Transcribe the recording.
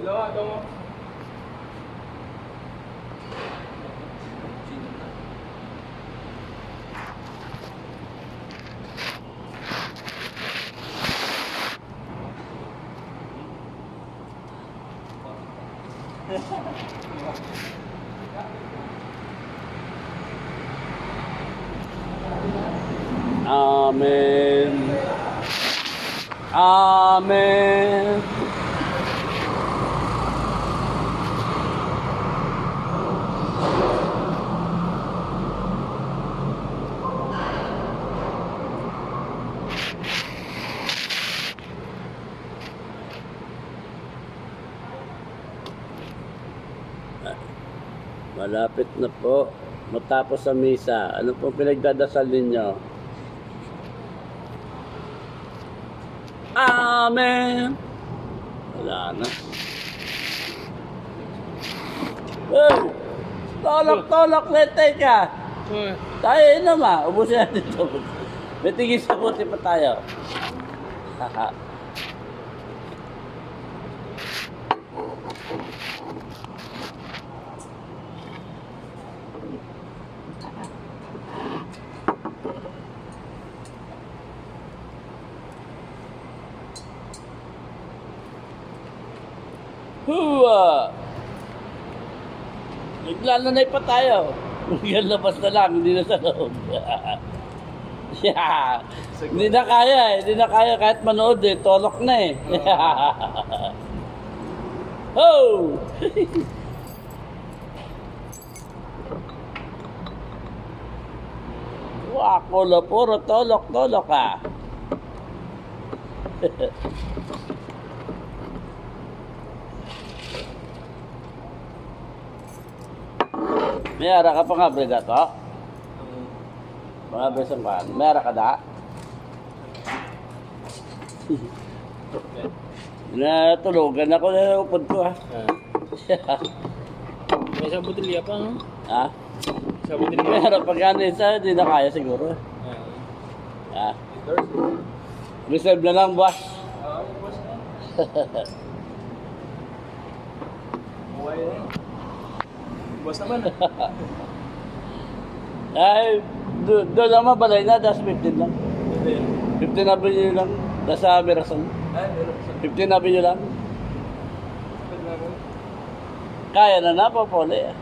ito mo. Amen. Amen. Malapit na po. Matapos sa misa. Ano po pinagdadasal ninyo? Amen. Wala na. Hey! Tolok, tolok, lete ka. Uy. Tayo naman. Ubusin natin ito. May tingin sa buti pa tayo. Haha. Huwa! Naglalunay pa tayo. Hanggang labas na lang, hindi na sa loob. yeah. Hindi na kaya eh. Hindi na kaya kahit manood eh. Tolok na eh. oh! Wako na puro tolok, tolok ah. May ara ka pa nga, Breda to? Mga besang ka. May ara ka da? Natulugan ako na upod ko ah. May isang butilya pa, no? ha? Isang May butilya. ara pa gano'n isa, hindi na kaya siguro. Ha? Reserve na lang, boss. Buwas naman. Ay, do- doon naman balay na, das 15 lang. 15 na bilhin lang. Das sa Mirasan. 15 na bilhin lang. Kaya na na, papole. ah.